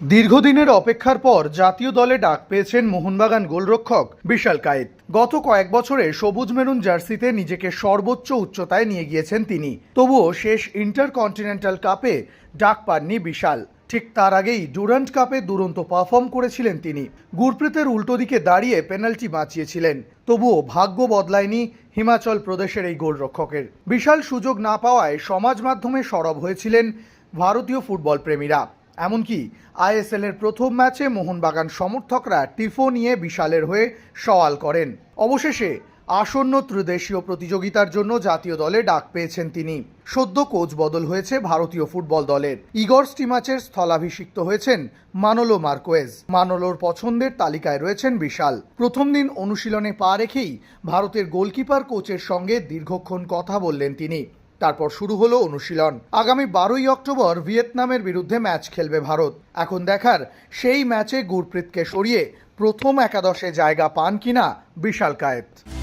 দীর্ঘদিনের অপেক্ষার পর জাতীয় দলে ডাক পেয়েছেন মোহনবাগান গোলরক্ষক বিশাল কায়েত। গত কয়েক বছরে সবুজ মেরুন জার্সিতে নিজেকে সর্বোচ্চ উচ্চতায় নিয়ে গিয়েছেন তিনি। তবুও শেষ ইন্টারকন্টিনেন্টাল কাপে ডাক পাননি বিশাল। ঠিক তার আগেই ডুরান্ট কাপে দুরন্ত পারফর্ম করেছিলেন তিনি। গুরপ্রীতের উল্টো দিকে দাঁড়িয়ে পেনাল্টি বাঁচিয়েছিলেন। তবুও ভাগ্য বদলায়নি হিমাচল প্রদেশের এই গোলরক্ষকের। বিশাল সুযোগ না পাওয়ায় সমাজ মাধ্যমে সরব হয়েছিলেন ভারতীয় ফুটবল প্রেমীরা এমনকি আইএসএল এর প্রথম ম্যাচে মোহনবাগান সমর্থকরা টিফো নিয়ে বিশালের হয়ে সওয়াল করেন। অবশেষে আসন্ন ত্রিদেশীয় প্রতিযোগিতার জন্য জাতীয় দলে ডাক পেয়েছেন তিনি। সদ্য কোচ বদল হয়েছে ভারতীয় ফুটবল দলের। ইগর স্টিমাচের স্থলাভিষিক্ত হয়েছেন মানোলো মার্কোয়েজ। মানলোর পছন্দের তালিকায় রয়েছেন বিশাল। প্রথম দিন অনুশীলনে পা রেখেই ভারতের গোলকিপার কোচের সঙ্গে দীর্ঘক্ষণ কথা বললেন তিনি। তারপর শুরু হলো অনুশীলন। আগামী বারোই অক্টোবর ভিয়েতনামের বিরুদ্ধে ম্যাচ খেলবে ভারত। এখন দেখার সেই ম্যাচে গুরপ্রীতকে সরিয়ে প্রথম একাদশে জায়গা পান কিনা বিশাল কায়েত।